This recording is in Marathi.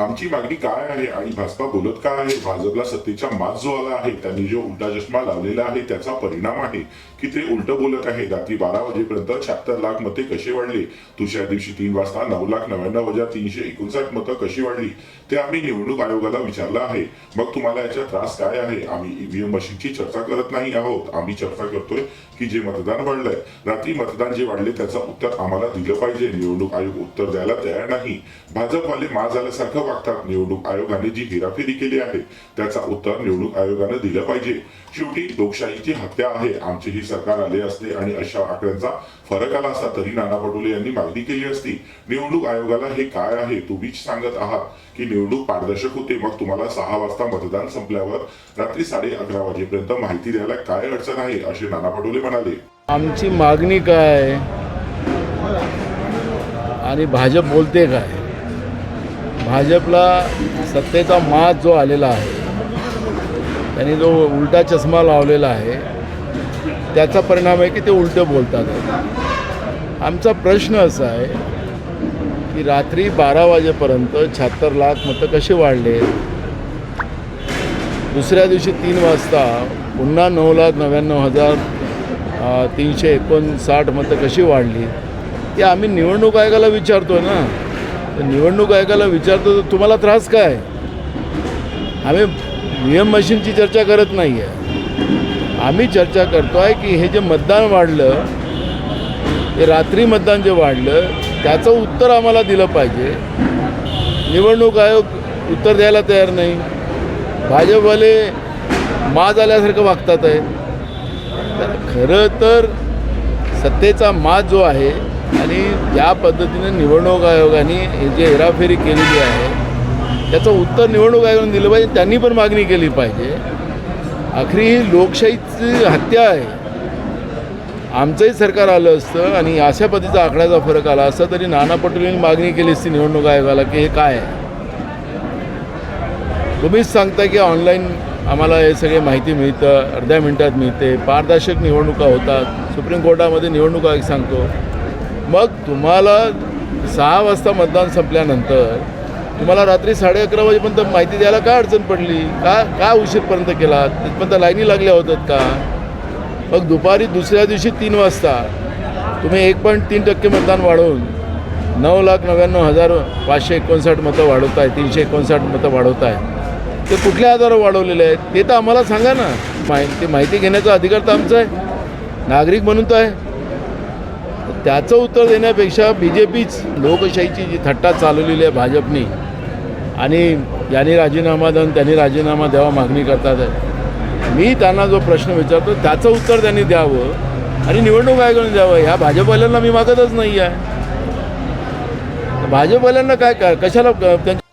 आमची मागणी काय आहे आणि भाजपा बोलत काय आहे भाजपला सत्तेचा मास जो आला आहे त्यांनी जो उलटा चष्मा लावलेला आहे त्याचा परिणाम आहे की ते उलट बोलत आहे रात्री बारा वाजेपर्यंत शहात्तर लाख मते कसे वाढले दुसऱ्या दिवशी तीन वाजता नऊ लाख नव्याण्णव हजार तीनशे एकोणसाठ मतं कशी वाढली ते आम्ही निवडणूक आयोगाला विचारलं आहे मग तुम्हाला याचा त्रास काय आहे आम्ही ईव्हीएम मशीनची चर्चा करत नाही आहोत आम्ही चर्चा करतोय की जे मतदान वाढलंय रात्री मतदान जे वाढले त्याचं उत्तर आम्हाला दिलं पाहिजे निवडणूक आयोग उत्तर द्यायला तयार नाही भाजपवाले माज झाल्यासारखं वागतात निवडणूक आयोगाने जी हेराफेरी केली आहे त्याचा उत्तर निवडणूक आयोगाने दिलं पाहिजे. शेवटी लोकशाहीची हत्या आहे आमचे ही सरकार आले असते आणि अशा आकड्यांचा फरक आला असता तरी नाना पटोले यांनी मागणी केली असती. निवडणूक आयोगाला हे काय आहे तुम्हीच सांगत आहात की निवडणूक पारदर्शक होते मग तुम्हाला सहा वाजता मतदान संपल्यावर रात्री साडे अकरा वाजेपर्यंत माहिती द्यायला काय अडचण आहे असे नाना पटोले म्हणाले. आमची मागणी काय? आणि भाजप बोलते काय? भाजपला सत्तेचा मात जो आलेला आहे त्यांनी जो उलटा चष्मा लावलेला आहे त्याचा परिणाम आहे की ते उलटं बोलतात. आमचा प्रश्न असा आहे की रात्री बारा वाजेपर्यंत शहात्तर लाख मतं कसे वाढले? दुसऱ्या दिवशी तीन वाजता पुन्हा नऊ लाख नव्याण्णव हजार तीनशे एकोणसाठ मतं कशी वाढली? ते आम्ही निवडणूक आयोगाला विचारतो ना. तर निवडणूक आयोगाला विचारतो तर तुम्हाला त्रास काय? आम्ही व्ही एम मशीनची चर्चा करत नाही आहे आम्ही चर्चा करतो आहे की हे जे मतदान वाढलं ते रात्री मतदान जे वाढलं त्याचं उत्तर आम्हाला दिलं पाहिजे. निवडणूक आयोग उत्तर द्यायला तयार नाही. भाजपवाले माज आल्यासारखं वागतात आहे तर खरं तर सत्तेचा माज जो आहे आणि ज्या पद्धतीने निवडणूक आयोगाने हे जे हेराफेरी केलेली आहे त्याचं उत्तर निवडणूक आयोगाने दिलं पाहिजे त्यांनी पण मागणी केली पाहिजे. आखरी ही लोकशाहीची हत्या आहे. आमचंही सरकार आलं असतं आणि अशा पद्धतीचा आकड्याचा फरक आला असता तरी नाना पटोलेंनी मागणी केली असती निवडणूक आयोगाला की हे काय आहे. तुम्हीच सांगता की ऑनलाईन आम्हाला हे सगळे माहिती मिळतं अर्ध्या मिनिटात मिळते पारदर्शक निवडणुका होतात. सुप्रीम कोर्टामध्ये निवडणूक आयोग सांगतो. मग तुम्हाला सहा वाजता मतदान संपल्यानंतर तुम्हाला रात्री साडे अकरा वाजेपर्यंत माहिती द्यायला काय अडचण पडली? का का उशीरपर्यंत केला? तिथपर्यंत लाईनी लागल्या होतात का? मग दुपारी दुसऱ्या दिवशी तीन वाजता तुम्ही एक पॉईंट तीन टक्के मतदान वाढवून नऊ लाख नव्याण्णव हजार पाचशे एकोणसाठ मतं वाढवत आहे तीनशे एकोणसाठ मतं वाढवत आहे ते कुठल्या आधारावर वाढवलेले आहेत? ते तर आम्हाला सांगा ना. माहिती माहिती घेण्याचा अधिकार तर आमचा आहे. नागरिक म्हणून तर आहे. त्याचं उत्तर देण्यापेक्षा बी जे पीच लोकशाहीची जी थट्टा चालवलेली आहे भाजपनी आणि यांनी राजीनामा देऊन त्यांनी राजीनामा द्यावा मागणी करतात. आहे मी त्यांना जो प्रश्न विचारतो त्याचं उत्तर त्यांनी द्यावं आणि निवडणूक आयोगाने द्यावं. ह्या भाजपवाल्यांना मी मागतच नाही आहे. भाजपवाल्यांना काय काय कशाला त्यांच्या